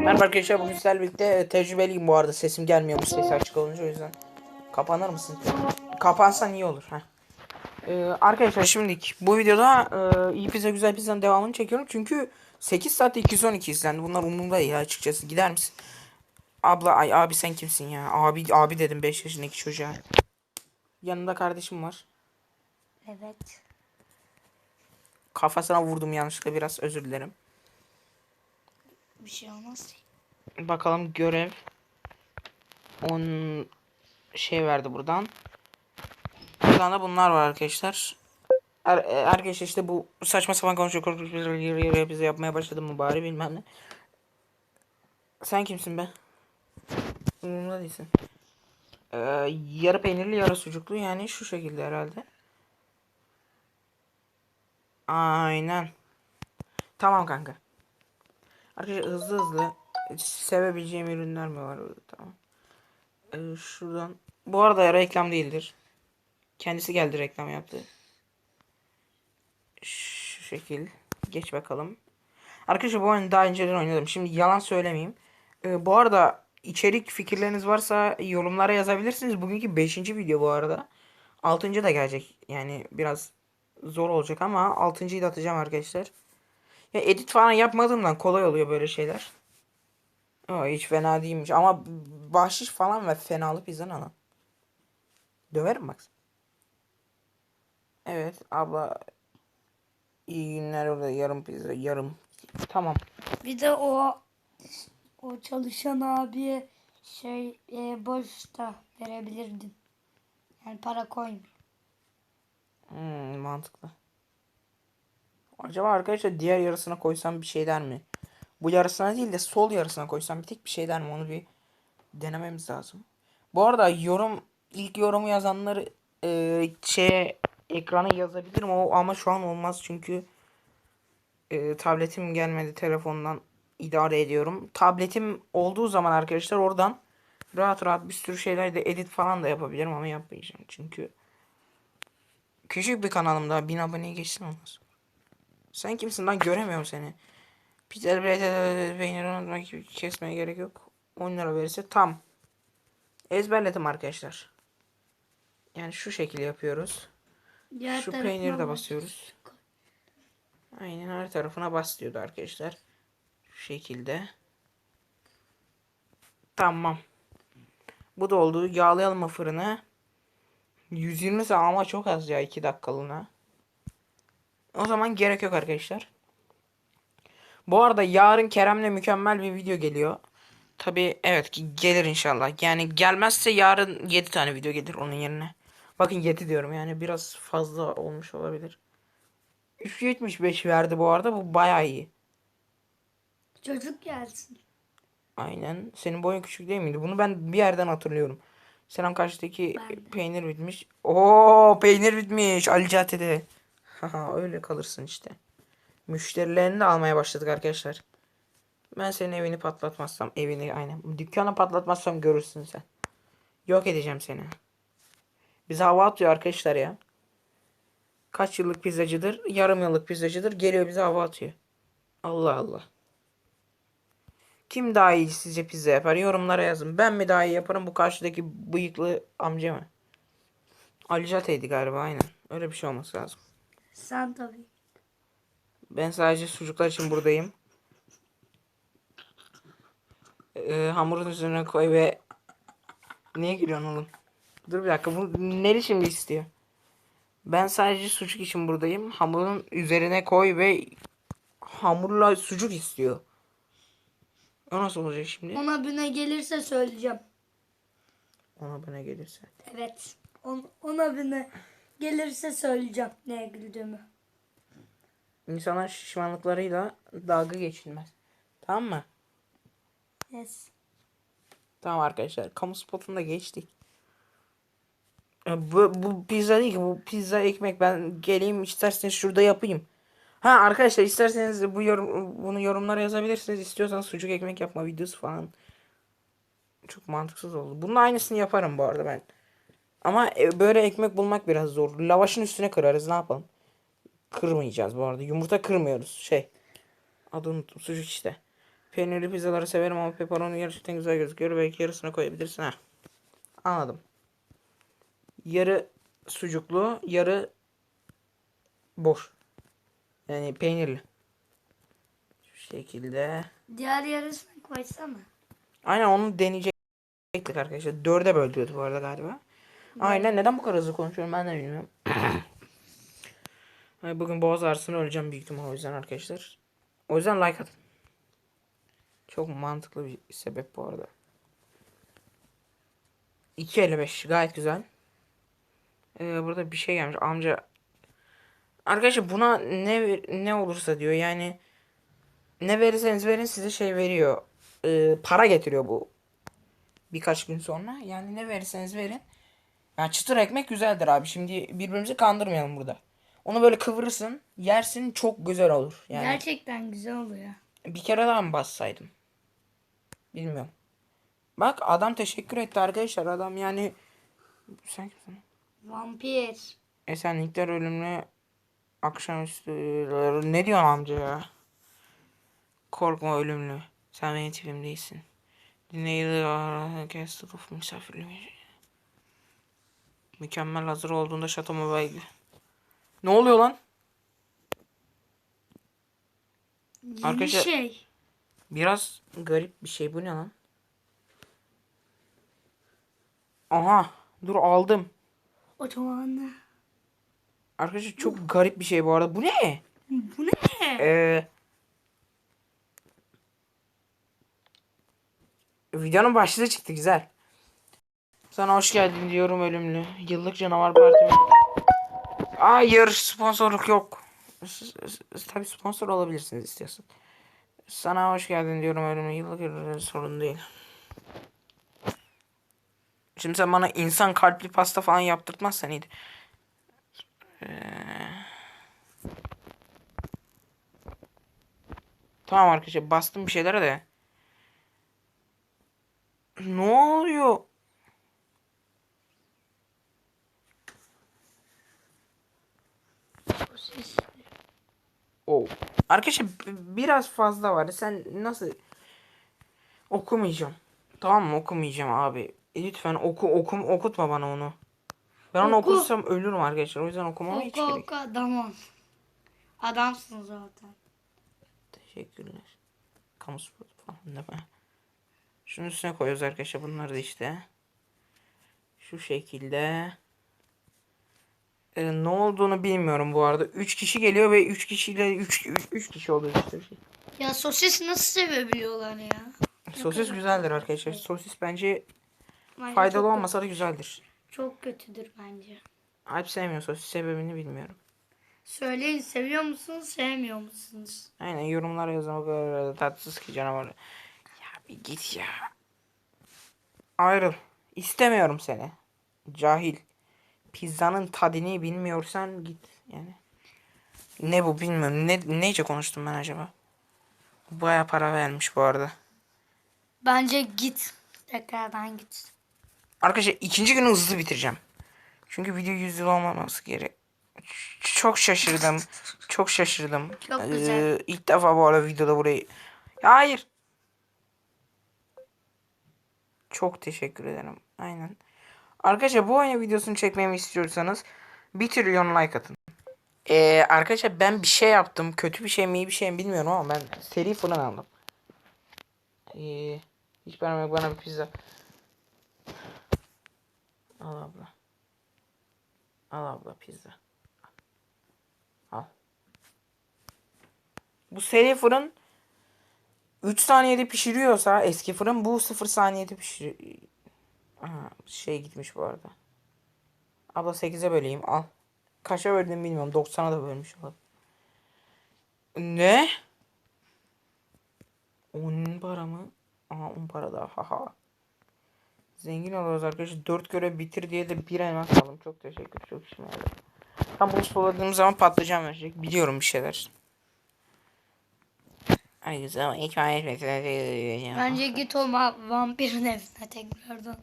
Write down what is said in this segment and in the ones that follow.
Merhaba arkadaşlar bugün sizlerle birlikte e, tecrübeliyim bu arada sesim gelmiyormuş sesi açık olunca o yüzden kapanır mısın? Kapansan iyi olur. Heh. Ee, arkadaşlar şimdilik bu videoda e, iyi pizza güzel pizzanın devamını çekiyorum çünkü 8 saatte 212 izlendi bunlar umurumda değil açıkçası gider misin? Abla ay abi sen kimsin ya abi abi dedim 5 yaşındaki çocuğa. Yanında kardeşim var. Evet. Kafasına vurdum yanlışlıkla biraz özür dilerim. Bir şey olmaz. Bakalım görev. 10 şey verdi buradan. Buradan da bunlar var arkadaşlar. Er, e, arkadaşlar işte bu saçma sapan konuşuyor. Bize yapmaya başladım mı bari bilmem ne. Sen kimsin be? Umurumda değilsin. Ee, yarı peynirli yarı sucuklu yani şu şekilde herhalde. Aynen. Tamam kanka. Arkadaşlar hızlı hızlı sevebileceğim ürünler mi var orada tamam. Ee, şuradan bu arada reklam değildir. Kendisi geldi reklam yaptı. Şu şekil. Geç bakalım. Arkadaşlar bu oyunu daha önceden oynadım. Şimdi yalan söylemeyeyim. Ee, bu arada içerik fikirleriniz varsa yorumlara yazabilirsiniz. Bugünkü 5. video bu arada. 6. da gelecek. Yani biraz zor olacak ama 6.yı da atacağım arkadaşlar. Ya edit falan yapmadığımdan kolay oluyor böyle şeyler. Aa, hiç fena değilmiş ama bahşiş falan ve fenalı pizza ana. Döverim bak. Evet abla iyi günler orada yarım pizza yarım. Tamam. Bir de o o çalışan abiye şey e, boş da verebilirdin. Yani para koymuyor. Hmm, mantıklı. Acaba arkadaşlar diğer yarısına koysam bir şey der mi? Bu yarısına değil de sol yarısına koysam bir tek bir şey der mi? Onu bir denememiz lazım. Bu arada yorum ilk yorumu yazanları e, şeye ekrana yazabilirim o ama şu an olmaz çünkü e, tabletim gelmedi telefondan idare ediyorum. Tabletim olduğu zaman arkadaşlar oradan rahat rahat bir sürü şeyler de edit falan da yapabilirim ama yapmayacağım çünkü küçük bir kanalım daha bin aboneye geçsin olmaz. Sen kimsin lan göremiyorum seni. Pizza bilete peynir unutmak gibi kesmeye gerek yok. 10 lira verirse tam. Ezberledim arkadaşlar. Yani şu şekilde yapıyoruz. Diğer Şu peyniri de basıyoruz. Aynen her tarafına bas diyordu arkadaşlar. Şu şekilde. Tamam. Bu da oldu. Yağlayalım mı fırını? 120 saat ama çok az ya 2 dakikalığına. O zaman gerek yok arkadaşlar. Bu arada yarın Kerem'le mükemmel bir video geliyor. Tabi evet ki gelir inşallah. Yani gelmezse yarın 7 tane video gelir onun yerine. Bakın 7 diyorum yani biraz fazla olmuş olabilir. 3.75 verdi bu arada bu bayağı iyi. Çocuk gelsin. Aynen. Senin boyun küçük değil miydi? Bunu ben bir yerden hatırlıyorum. Selam karşıdaki peynir bitmiş. Oo peynir bitmiş Ali Caddede. Haha öyle kalırsın işte. Müşterilerini de almaya başladık arkadaşlar. Ben senin evini patlatmazsam evini aynen. Dükkanı patlatmazsam görürsün sen. Yok edeceğim seni. Bize hava atıyor arkadaşlar ya. Kaç yıllık pizzacıdır? Yarım yıllık pizzacıdır. Geliyor bize hava atıyor. Allah Allah. Kim daha iyi sizce pizza yapar? Yorumlara yazın. Ben mi daha iyi yaparım bu karşıdaki bıyıklı amca mı? Ali Cate'ydi galiba aynen. Öyle bir şey olması lazım. Sen tabii. Ben sadece sucuklar için buradayım. Ee, hamurun üzerine koy ve... Niye gülüyorsun oğlum? Dur bir dakika bu neli şimdi istiyor? Ben sadece sucuk için buradayım. Hamurun üzerine koy ve hamurla sucuk istiyor. O nasıl olacak şimdi? Ona bine gelirse söyleyeceğim. Ona bana gelirse. Evet. On, ona bine gelirse söyleyeceğim neye güldüğümü. İnsanlar şişmanlıklarıyla dalga geçilmez. Tamam mı? Yes. Tamam arkadaşlar. Kamu spotunda geçtik. Bu, bu pizza değil ki. Bu pizza ekmek. Ben geleyim isterseniz şurada yapayım. Ha arkadaşlar isterseniz bu yorum, bunu yorumlara yazabilirsiniz. İstiyorsanız sucuk ekmek yapma videosu falan. Çok mantıksız oldu. Bunun aynısını yaparım bu arada ben. Ama e, böyle ekmek bulmak biraz zor. Lavaşın üstüne kırarız ne yapalım. Kırmayacağız bu arada. Yumurta kırmıyoruz. Şey. Adını unuttum. Sucuk işte. Peynirli pizzaları severim ama pepperoni gerçekten güzel gözüküyor. Belki yarısına koyabilirsin ha. Anladım. Yarı sucuklu, yarı boş. Yani peynirli. Şu şekilde. Diğer yarısını koysana. Aynen onu deneyecektik arkadaşlar. Dörde böldürdü bu arada galiba. Aynen neden bu kadar hızlı konuşuyorum ben de bilmiyorum. Bugün boğaz ağrısını öleceğim büyük ihtimal o yüzden arkadaşlar. O yüzden like atın. Çok mantıklı bir sebep bu arada. 2.55 gayet güzel. Ee, burada bir şey gelmiş amca. Arkadaşlar buna ne ne olursa diyor yani ne verirseniz verin size şey veriyor. Ee, para getiriyor bu. Birkaç gün sonra. Yani ne verirseniz verin. Yani çıtır ekmek güzeldir abi. Şimdi birbirimizi kandırmayalım burada. Onu böyle kıvırırsın, yersin çok güzel olur. Yani Gerçekten güzel oluyor. bir kere daha mı bassaydım? Bilmiyorum. Bak adam teşekkür etti arkadaşlar. Adam yani sen kimsin? Vampir. Esenlikler ölümlü akşamüstü ne diyorsun amca ya? Korkma ölümlü. Sen benim tipim değilsin. Dinleyici kes ruh misafirliği. Mükemmel hazır olduğunda şatoma belki. Ne oluyor lan? Yeni Arkadaşlar- şey. Biraz garip bir şey. Bu ne lan? Aha. Dur aldım. O zaman Arkadaşlar çok garip bir şey bu arada. Bu ne? bu ne? Ee, videonun başlığı çıktı güzel. Sana hoş geldin diyorum ölümlü. Yıllık canavar partimi. Hayır sponsorluk yok. Tabi sponsor olabilirsiniz istiyorsan. Sana hoş geldin diyorum ölümlü. Yıllık sorun değil. Şimdi sen bana insan kalpli pasta falan yaptırtmazsan iyiydi. Tamam arkadaşlar bastım bir şeylere de. Ne oluyor? Sosis. Oh. Arkadaşlar biraz fazla var. Sen nasıl okumayacağım. Tamam mı? Okumayacağım abi. E, Lütfen oku okum okutma bana onu. Ben onu Oku. okursam ölürüm arkadaşlar. O yüzden okumama hiç Oku gerek. oku. Adamsın zaten. Teşekkürler. Kamu spotu falan değil mi? Şunun üstüne koyuyoruz arkadaşlar bunları da işte. Şu şekilde. Ee, ne olduğunu bilmiyorum bu arada. 3 kişi geliyor ve 3 kişiyle 3 3 kişi oluyor işte bir şey. Ya sosis nasıl sevebiliyorlar ya? Sosis güzeldir arkadaşlar. Sosis bence Bence faydalı çok, olmasa da güzeldir. Çok kötüdür bence. Alp sevmiyor sosis sebebini bilmiyorum. Söyleyin seviyor musunuz sevmiyor musunuz? Aynen yorumlara yazın da tatsız ki canavar. Ya bir git ya. Ayrıl. İstemiyorum seni. Cahil. Pizzanın tadını bilmiyorsan git yani. Ne bu bilmiyorum. Ne neyce konuştum ben acaba? Baya para vermiş bu arada. Bence git. Tekrardan git. Arkadaşlar ikinci günü hızlı bitireceğim. Çünkü video 100 yıl olmaması gerek. Çok şaşırdım. Çok şaşırdım. Çok güzel. Ee, ilk defa bu arada videoda burayı. Hayır. Çok teşekkür ederim. Aynen. Arkadaşlar bu oyun videosunu çekmemi istiyorsanız bir trilyon like atın. Ee, arkadaşlar ben bir şey yaptım. Kötü bir şey mi iyi bir şey mi bilmiyorum ama ben seri fırın aldım. Ee, hiç yok bana bir pizza. Al abla. Al abla pizza. Al. Bu seri fırın 3 saniyede pişiriyorsa eski fırın bu 0 saniyede pişir. Şey gitmiş bu arada. Abla 8'e böleyim al. Kaça böldüm bilmiyorum. 90'a da bölmüş olabilir. Ne? 10 para mı? Aha 10 para daha. Haha. Zengin oluyoruz arkadaşlar. 4 görev bitir diye de bir elmas aldım. Çok teşekkür. Çok işime yaradı. Tam bunu spoiladığım zaman patlayacağım verecek. Biliyorum bir şeyler. Ay güzel. Hikaye Bence git o vampirin evine tekrardan.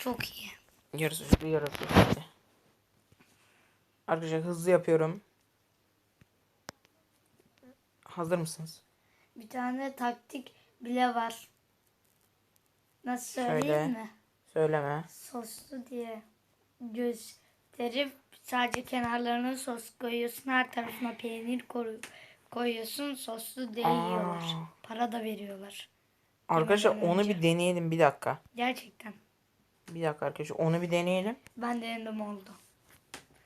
Çok iyi. Yarısı üstü yarısı üstü. Arkadaşlar hızlı yapıyorum. Hazır mısınız? Bir tane taktik bile var. Nasıl söyleyeyim Söyle. mi? Söyleme. Soslu diye gösterip sadece kenarlarına sos koyuyorsun. Her tarafına peynir koyuyorsun. Soslu diye Aa. yiyorlar. Para da veriyorlar. Arkadaşlar onu bir deneyelim bir dakika. Gerçekten. Bir dakika arkadaşlar onu bir deneyelim. Ben de endim oldu.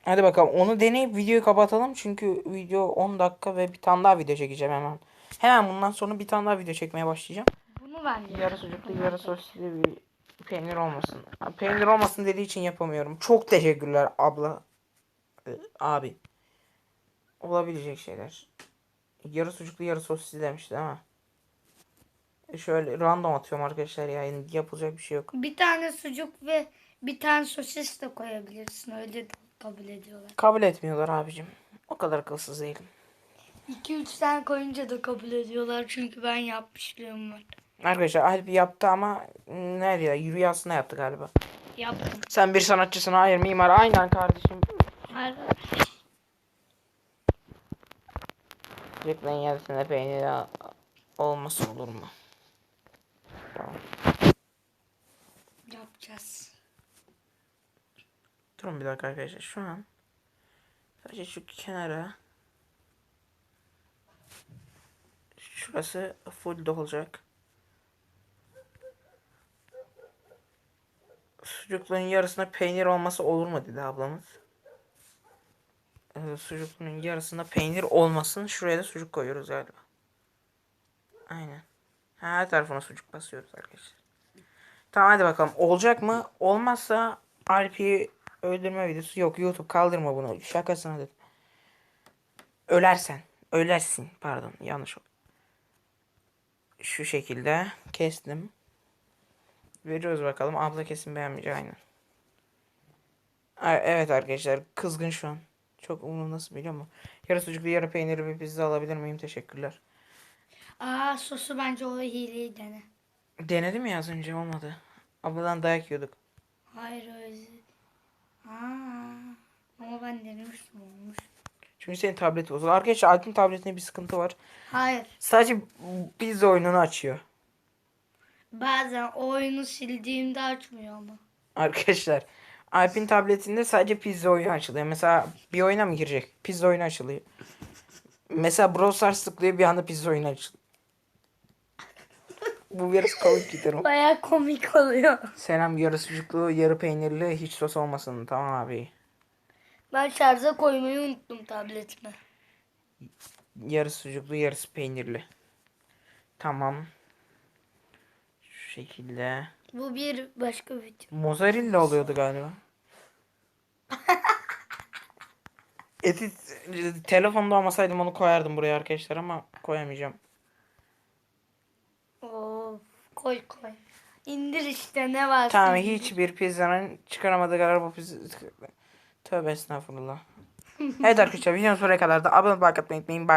Hadi bakalım onu deneyip videoyu kapatalım. Çünkü video 10 dakika ve bir tane daha video çekeceğim hemen. Hemen bundan sonra bir tane daha video çekmeye başlayacağım. Bunu ben. Yarı sucuklu yarı sosisli bir peynir olmasın. Peynir olmasın dediği için yapamıyorum. Çok teşekkürler abla. Ee, abi. Olabilecek şeyler. Yarı sucuklu yarı sosisli demişti ama. E Şöyle random atıyorum arkadaşlar ya. Yani yapılacak bir şey yok. Bir tane sucuk ve bir tane sosis de koyabilirsin. Öyle de kabul ediyorlar. Kabul etmiyorlar abicim. O kadar akılsız değilim. 2-3 tane koyunca da kabul ediyorlar. Çünkü ben yapmışlığım var. Arkadaşlar Alp yaptı ama nerede ya? Rüyasında yaptı galiba. Yaptım. Sen bir sanatçısın. Hayır mimar. Aynen kardeşim. Her- Çocukların yarısında peynir olması olur mu? Yapacağız. Durun bir dakika arkadaşlar. Şu an sadece şu kenara şurası full dolacak. Sucukların yarısına peynir olması olur mu dedi ablamız. Ee, sucukların yarısında peynir olmasın. Şuraya da sucuk koyuyoruz galiba. Aynen. Her tarafına sucuk basıyoruz arkadaşlar. Tamam hadi bakalım. Olacak mı? Olmazsa Alp'i öldürme videosu yok. YouTube kaldırma bunu. Şakasına dedim. Ölersen. Ölersin. Pardon yanlış oldu. Şu şekilde kestim. Veriyoruz bakalım. Abla kesin beğenmeyecek aynen. Ay, Evet arkadaşlar kızgın şu an. Çok umurumda nasıl biliyor musun? Yarı sucuklu yarı peynirli bir pizza alabilir miyim? Teşekkürler. Aa sosu bence o hileyi dene. Denedim ya az önce olmadı. Abladan dayak yiyorduk. Hayır öyle. Aa, ama ben denemiştim olmuş. Çünkü senin tableti bozuldu. Arkadaşlar Alp'in tabletinde bir sıkıntı var. Hayır. Sadece pizza oyununu açıyor. Bazen oyunu sildiğimde açmıyor ama. Arkadaşlar Alp'in tabletinde sadece pizza oyunu açılıyor. Mesela bir oyuna mı girecek? Pizza oyunu açılıyor. Mesela Brawl Stars tıklıyor bir anda pizza oyunu açılıyor. Bu biraz komik giderim. Baya komik oluyor. Selam yarı sucuklu yarı peynirli hiç sos olmasın. Tamam abi. Ben şarja koymayı unuttum tabletime. Yarı sucuklu yarısı peynirli. Tamam. Şu şekilde. Bu bir başka video. Mozzarella oluyordu galiba. Eti telefonda olmasaydım onu koyardım buraya arkadaşlar ama koyamayacağım. Koy koy. İndir işte ne var. Tamam hiçbir pizzanın çıkaramadığı kadar bu pizza... Tövbe estağfurullah. evet arkadaşlar videonun sonuna kadar da abone olmayı unutmayın.